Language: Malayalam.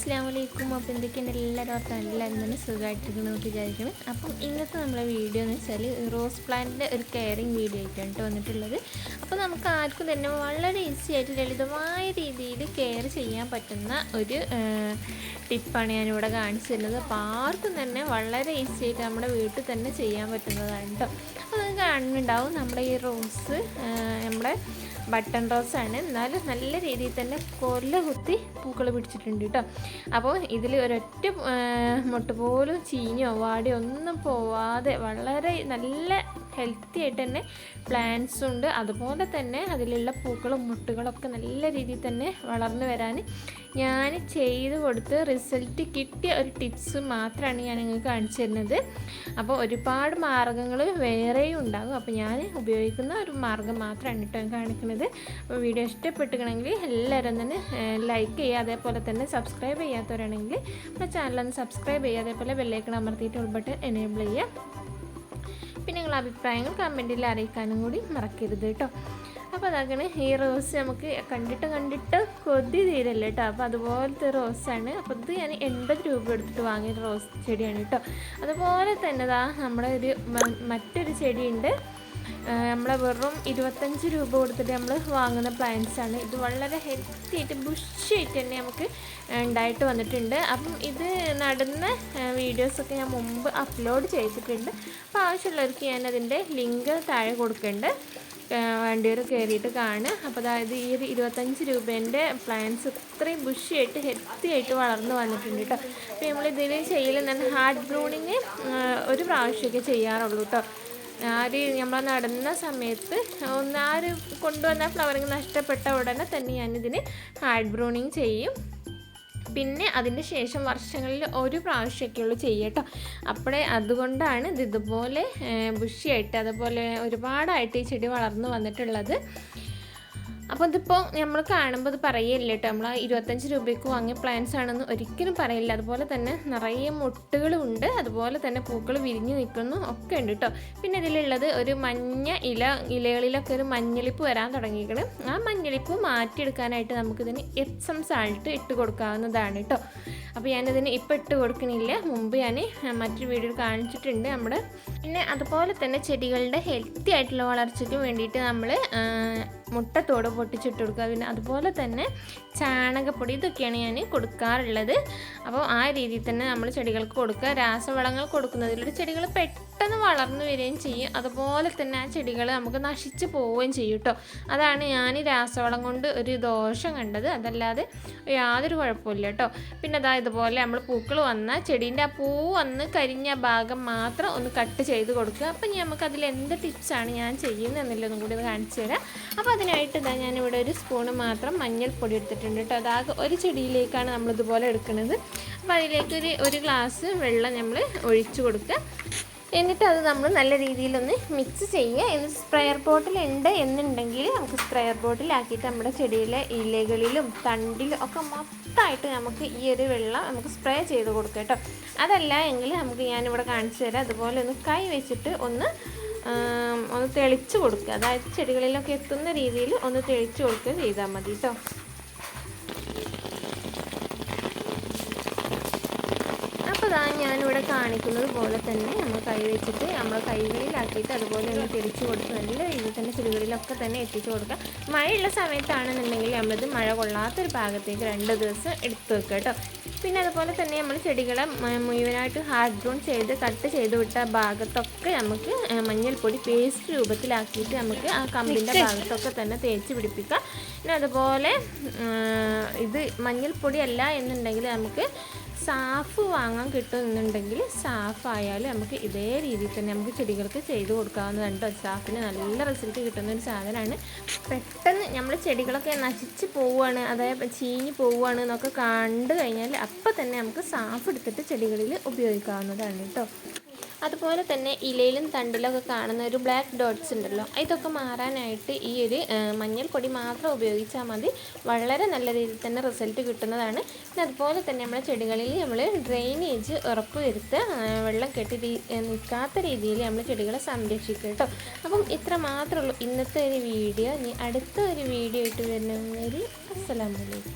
അസ്സാം വലൈക്കും അപ്പോൾ എന്തൊക്കെയാണ് എല്ലാവരും ഓർത്ത് എല്ലാവരും തന്നെ സുഖമായിട്ടിരിക്കണമെന്ന് വിചാരിക്കണം അപ്പം ഇന്നത്തെ നമ്മുടെ വീഡിയോ എന്ന് വെച്ചാൽ റോസ് പ്ലാന്റിന്റെ ഒരു കെയറിങ് വീഡിയോ ആയിട്ടാണ് വന്നിട്ടുള്ളത്. അപ്പോൾ നമുക്ക് ആർക്കും തന്നെ വളരെ ഈസി ആയിട്ട് ലളിതമായ രീതിയിൽ കെയർ ചെയ്യാൻ പറ്റുന്ന ഒരു ടിപ്പാണ് ഞാനിവിടെ കാണിച്ചു തരുന്നത്. അപ്പോൾ ആർക്കും തന്നെ വളരെ ഈസി ആയിട്ട് നമ്മുടെ വീട്ടിൽ തന്നെ ചെയ്യാൻ പറ്റുന്നതാണ് കേട്ടോ അപ്പോൾ നിങ്ങൾക്ക് കാണുന്നുണ്ടാവും നമ്മുടെ ഈ റോസ് നമ്മുടെ ബട്ടൺ റോസാണ്. എന്നാലും നല്ല രീതിയിൽ തന്നെ കൊല്ല കുത്തി പൂക്കൾ പിടിച്ചിട്ടുണ്ട് കേട്ടോ. അപ്പോൾ ഇതിൽ ഒരൊറ്റ മുട്ട പോലും ചീഞ്ഞോ വാടിയോ ഒന്നും പോവാതെ വളരെ നല്ല ഹെൽത്തി ആയിട്ട് തന്നെ പ്ലാന്റ്സും ഉണ്ട്. അതുപോലെ തന്നെ അതിലുള്ള പൂക്കളും മുട്ടുകളൊക്കെ നല്ല രീതിയിൽ തന്നെ വളർന്നു വരാൻ ഞാൻ ചെയ്ത് കൊടുത്ത് റിസൾട്ട് കിട്ടിയ ഒരു ടിപ്സ് മാത്രമാണ് ഞാൻ നിങ്ങൾക്ക് കാണിച്ചു തരുന്നത്. അപ്പോൾ ഒരുപാട് മാർഗങ്ങൾ വേറെയും ഉണ്ടാകും. അപ്പോൾ ഞാൻ ഉപയോഗിക്കുന്ന ഒരു മാർഗം മാത്രമാണ് കേട്ടോ കാണിക്കുന്നത്. അപ്പോൾ വീഡിയോ ഇഷ്ടപ്പെട്ടുകണമെങ്കിൽ എല്ലാവരും തന്നെ ലൈക്ക് ചെയ്യുക. അതേപോലെ തന്നെ സബ്സ്ക്രൈബ് ചെയ്യാത്തവരാണെങ്കിൽ നമ്മുടെ ചാനലൊന്ന് സബ്സ്ക്രൈബ് ചെയ്യുക. അതേപോലെ ബെല്ലൈക്കൺ അമർത്തിയിട്ട് ഉൾപ്പെട്ട് എനേബിൾ ചെയ്യുക. നിങ്ങളുടെ അഭിപ്രായങ്ങൾ കമന്റിൽ അറിയിക്കാനും കൂടി മറക്കരുത് കേട്ടോ. അപ്പോൾ അതങ്ങനെ ഈ റോസ് നമുക്ക് കണ്ടിട്ട് കണ്ടിട്ട് കൊതി തീരല്ല കേട്ടോ. അപ്പോൾ അതുപോലത്തെ റോസാണ്. അപ്പോൾ ഇത് ഞാൻ എൺപത് രൂപ എടുത്തിട്ട് വാങ്ങിയ റോസ് ചെടിയാണ് കേട്ടോ. അതുപോലെ തന്നെ ഇതാ നമ്മുടെ ഒരു മറ്റൊരു ചെടിയുണ്ട്. നമ്മളെ വെറും ഇരുപത്തഞ്ച് രൂപ കൊടുത്തിട്ട് നമ്മൾ വാങ്ങുന്ന പ്ലാന്റ്സ് ആണ്. ഇത് വളരെ ഹെൽത്തി ആയിട്ട് ബുഷിയായിട്ട് തന്നെ നമുക്ക് ഉണ്ടായിട്ട് വന്നിട്ടുണ്ട്. അപ്പം ഇത് നടുന്ന വീഡിയോസൊക്കെ ഞാൻ മുമ്പ് അപ്ലോഡ് ചെയ്തിട്ടുണ്ട്. അപ്പോൾ ആവശ്യമുള്ളവർക്ക് ഞാൻ അതിന്റെ ലിങ്ക് താഴെ കൊടുക്കുന്നുണ്ട് വണ്ടിയിൽ കയറിയിട്ട് കാണുക. അപ്പോൾ അതായത് ഈ ഒരു ഇരുപത്തഞ്ച് രൂപേന്റെ പ്ലാന്റ്സ് ഇത്രയും ബുഷിയായിട്ട് ഹെൽത്തി ആയിട്ട് വളർന്നു വന്നിട്ടുണ്ട് കേട്ടോ അപ്പോൾ നമ്മൾ ചെയ്യലെന്ന് ചെയ്യലെന്ന് ഹാർഡ് ബ്രൂണിങ് ഒരു പ്രാവശ്യമൊക്കെ ചെയ്യാറുള്ളൂ കേട്ടോ ആര് നമ്മൾ നടന്ന സമയത്ത് ഒന്ന് ആര് കൊണ്ടുവന്ന ഫ്ലവറിങ് നഷ്ടപ്പെട്ട ഉടനെ തന്നെ ഞാനിതിന് ഹാർഡ് ബ്രൂണിങ് ചെയ്യും. പിന്നെ അതിന്റെ ശേഷം വർഷങ്ങളിൽ ഒരു പ്രാവശ്യമൊക്കെയുള്ളൂ ചെയ്യട്ടോ. അപ്പോഴേ അതുകൊണ്ടാണ് ഇത് ഇതുപോലെ ബുഷിയായിട്ട് അതുപോലെ ഒരുപാടായിട്ട് ഈ ചെടി വളർന്നു വന്നിട്ടുള്ളത്. അപ്പോൾ ഇതിപ്പോൾ നമ്മൾ കാണുമ്പോൾ ഇത് പറയില്ല കേട്ടോ നമ്മൾ ഇരുപത്തഞ്ച് രൂപയ്ക്ക് വാങ്ങിയ പ്ലാന്റ്സ് ആണെന്ന് ഒരിക്കലും പറയില്ല. അതുപോലെ തന്നെ നിറയെ മുട്ടുകളും ഉണ്ട്. അതുപോലെ തന്നെ പൂക്കൾ വിരിഞ്ഞു നിൽക്കുന്നു ഒക്കെ ഉണ്ട് കേട്ടോ പിന്നെ ഇതിലുള്ളത് ഒരു മഞ്ഞ ഇല ഇലകളിലൊക്കെ ഒരു മഞ്ഞളിപ്പ് വരാൻ തുടങ്ങിയിരിക്കണം. ആ മഞ്ഞളിപ്പ് മാറ്റിയെടുക്കാനായിട്ട് നമുക്കിതിന് എപ്സം സാൾട്ട് ഇട്ട് കൊടുക്കാവുന്നതാണ് കേട്ടോ അപ്പോൾ ഞാനിതിന് ഇപ്പം ഇട്ട് കൊടുക്കണില്ല. മുമ്പ് ഞാൻ മറ്റൊരു വീഡിയോ കാണിച്ചിട്ടുണ്ട് നമ്മൾ പിന്നെ അതുപോലെ തന്നെ ചെടികളുടെ ഹെൽത്തി ആയിട്ടുള്ള വളർച്ചയ്ക്ക് വേണ്ടിയിട്ട് നമ്മൾ മുട്ടത്തോട് പൊട്ടിച്ചിട്ട് കൊടുക്കുക. പിന്നെ അതുപോലെ തന്നെ ചാണകപ്പൊടി ഇതൊക്കെയാണ് ഞാൻ കൊടുക്കാറുള്ളത്. അപ്പോൾ ആ രീതിയിൽ തന്നെ നമ്മൾ ചെടികൾക്ക് കൊടുക്കുക. രാസവളങ്ങൾ കൊടുക്കുന്നതിലൂടെ ചെടികൾ പെട്ടെന്ന് വളർന്നു വരികയും ചെയ്യും. അതുപോലെ തന്നെ ആ ചെടികൾ നമുക്ക് നശിച്ചു പോവുകയും ചെയ്യും കേട്ടോ. അതാണ് ഞാൻ രാസവളം കൊണ്ട് ഒരു ദോഷം കണ്ടത്. അതല്ലാതെ യാതൊരു കുഴപ്പമില്ല കേട്ടോ. പിന്നെ അതാ ഇതുപോലെ നമ്മൾ പൂക്കൾ വന്ന ചെടീന്റെ ആ പൂ വന്ന് കരിഞ്ഞ ഭാഗം മാത്രം ഒന്ന് കട്ട് ചെയ്ത് കൊടുക്കുക. അപ്പം നമുക്ക് അതിൽ എന്ത് ടിപ്സാണ് ഞാൻ ചെയ്യുന്നത് എന്നുള്ളതും കൂടി ഒന്ന് കാണിച്ചു തരാം. അപ്പോൾ അതിനായിട്ട് ഇതാ ഞാനിവിടെ ഒരു സ്പൂണ് മാത്രം മഞ്ഞൾപ്പൊടി എടുത്തിട്ടുണ്ട് കേട്ടോ. അതാകെ ഒരു ചെടിയിലേക്കാണ് നമ്മളിതുപോലെ എടുക്കുന്നത്. അപ്പോൾ അതിലേക്ക് ഒരു ഒരു ഗ്ലാസ് വെള്ളം നമ്മൾ ഒഴിച്ചു കൊടുക്കുക. എന്നിട്ട് അത് നമ്മൾ നല്ല രീതിയിലൊന്ന് മിക്സ് ചെയ്യുക. എന്നിട്ട് സ്പ്രെയർ ബോട്ടിൽ ഉണ്ട് എന്നുണ്ടെങ്കിൽ നമുക്ക് സ്പ്രെയർ ബോട്ടിലാക്കിയിട്ട് നമ്മുടെ ചെടിയിലെ ഇലകളിലും തണ്ടിലും ഒക്കെ മൊത്തമായിട്ട് നമുക്ക് ഈ ഒരു വെള്ളം നമുക്ക് സ്പ്രേ ചെയ്ത് കൊടുക്കാം കേട്ടോ. അതല്ല എങ്കിൽ നമുക്ക് ഞാനിവിടെ കാണിച്ചു തരാം. അതുപോലെ ഒന്ന് കൈ വെച്ചിട്ട് ഒന്ന് ഒന്ന് തെളിച്ച് കൊടുക്കുക. അതായത് ചെടികളിലൊക്കെ എത്തുന്ന രീതിയിൽ ഒന്ന് തെളിച്ച് കൊടുക്കുക ചെയ്താൽ മതി കേട്ടോ അപ്പോൾ ഇതാ ഞാനിവിടെ കാണിക്കുന്നത് പോലെ തന്നെ നമ്മൾ കൈ വെച്ചിട്ട് നമ്മൾ കൈകളിലാക്കിയിട്ട് അതുപോലെ ഒന്ന് തിരിച്ചു കൊടുത്ത് നല്ല രീതിയിൽ തന്നെ ചെടികളിലൊക്കെ തന്നെ എത്തിച്ചു കൊടുക്കുക. മഴയുള്ള സമയത്താണെന്നുണ്ടെങ്കിൽ നമ്മളിത് മഴ കൊള്ളാത്തൊരു ഭാഗത്തേക്ക് രണ്ട് ദിവസം എടുത്തു വെക്കുക കേട്ടോ പിന്നെ അതുപോലെ തന്നെ നമ്മൾ ചെടികളെ മുഴുവനായിട്ട് ഹാർഡ് ബ്രൗൺ ചെയ്ത് കട്ട് ചെയ്ത് വിട്ട ഭാഗത്തൊക്കെ നമുക്ക് മഞ്ഞൾപ്പൊടി പേസ്റ്റ് രൂപത്തിലാക്കിയിട്ട് നമുക്ക് ആ കമ്പിന്റെ ഭാഗത്തൊക്കെ തന്നെ തേച്ച് പിടിപ്പിക്കാം. പിന്നെ അതുപോലെ ഇത് മഞ്ഞൾപ്പൊടി അല്ല എന്നുണ്ടെങ്കിൽ നമുക്ക് സാഫ് വാങ്ങാൻ കിട്ടുന്നുണ്ടെങ്കിൽ സാഫ് ആയാലും നമുക്ക് ഇതേ രീതിയിൽ തന്നെ നമുക്ക് ചെടികൾക്ക് ചെയ്ത് കൊടുക്കാവുന്നതാണ് കേട്ടോ. സാഫിന് നല്ല റിസൾട്ട് കിട്ടുന്ന ഒരു സാധനമാണ്. പെട്ടെന്ന് നമ്മൾ ചെടികളൊക്കെ നശിച്ച് പോവുകയാണ് അതായത് ചീഞ്ഞ് പോവുകയാണ് എന്നൊക്കെ കണ്ടു കഴിഞ്ഞാൽ അപ്പം തന്നെ നമുക്ക് സാഫ് എടുത്തിട്ട് ചെടികളിൽ ഉപയോഗിക്കാവുന്നതാണ് കേട്ടോ. അതുപോലെ തന്നെ ഇലയിലും തണ്ടിലൊക്കെ കാണുന്ന ഒരു ബ്ലാക്ക് ഡോട്ട്സ് ഉണ്ടല്ലോ. ഇതൊക്കെ മാറാനായിട്ട് ഈ ഒരു മഞ്ഞൾപ്പൊടി മാത്രം ഉപയോഗിച്ചാൽ മതി. വളരെ നല്ല രീതിയിൽ തന്നെ റിസൾട്ട് കിട്ടുന്നതാണ്. പിന്നെ അതുപോലെ തന്നെ നമ്മുടെ ചെടികളിൽ നമ്മൾ ഡ്രെയിനേജ് ഉറപ്പ് വരുത്ത് വെള്ളം കെട്ടി നിൽക്കാത്ത രീതിയിൽ നമ്മൾ ചെടികളെ സംരക്ഷിക്കുക കേട്ടോ. അപ്പം ഇത്ര മാത്രമേ ഉള്ളൂ. ഇന്നത്തെ ഒരു വീഡിയോ. ഇനി അടുത്ത ഒരു വീഡിയോ ആയിട്ട് വരുന്നവർ അസ്സലാമലൈക്കും